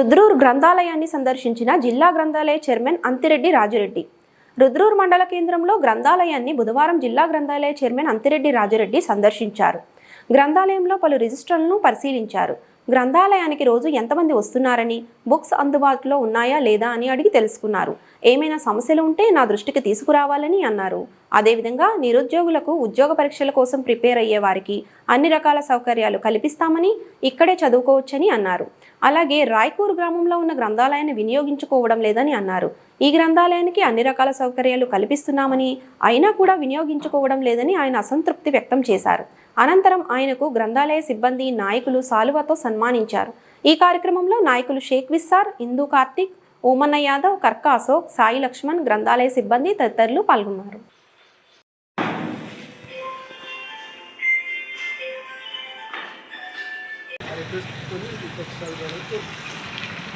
రుద్రూర్ గ్రంథాలయాన్ని సందర్శించిన జిల్లా గ్రంథాలయ చైర్మన్ అంతిరెడ్డి రాజిరెడ్డి. రుద్రూర్ మండల కేంద్రంలో గ్రంథాలయాన్ని బుధవారం జిల్లా గ్రంథాలయ చైర్మన్ అంతిరెడ్డి రాజిరెడ్డి సందర్శించారు. గ్రంథాలయంలో పలు రిజిస్టర్లను పరిశీలించారు. గ్రంథాలయానికి రోజు ఎంతమంది వస్తున్నారని బుక్స్ అందుబాటులో ఉన్నాయా లేదా అని అడిగి తెలుసుకున్నారు. ఏమైనా సమస్యలు ఉంటే నా దృష్టికి తీసుకురావాలని అన్నారు. అదేవిధంగా నిరుద్యోగులకు ఉద్యోగ పరీక్షల కోసం ప్రిపేర్ అయ్యే వారికి అన్ని రకాల సౌకర్యాలు కల్పిస్తామని ఇక్కడే చదువుకోవచ్చని అన్నారు. అలాగే రాయ్కూర్ గ్రామంలో ఉన్న గ్రంథాలయాన్ని వినియోగించుకోవడం లేదని అన్నారు. ఈ గ్రంథాలయానికి అన్ని రకాల సౌకర్యాలు కల్పిస్తున్నామని అయినా కూడా వినియోగించుకోవడం లేదని ఆయన అసంతృప్తి వ్యక్తం చేశారు. అనంతరం ఆయనకు గ్రంథాలయ సిబ్బంది నాయకులు సాలువతో సన్మానించారు. ఈ కార్యక్రమంలో నాయకులు షేక్ విస్సార్ ఇందు కార్తిక్ ఓమన్న యాదవ్ కర్క అశోక్ సాయి లక్ష్మణ్ గ్రంథాలయ సిబ్బంది తదితరులు పాల్గొన్నారు.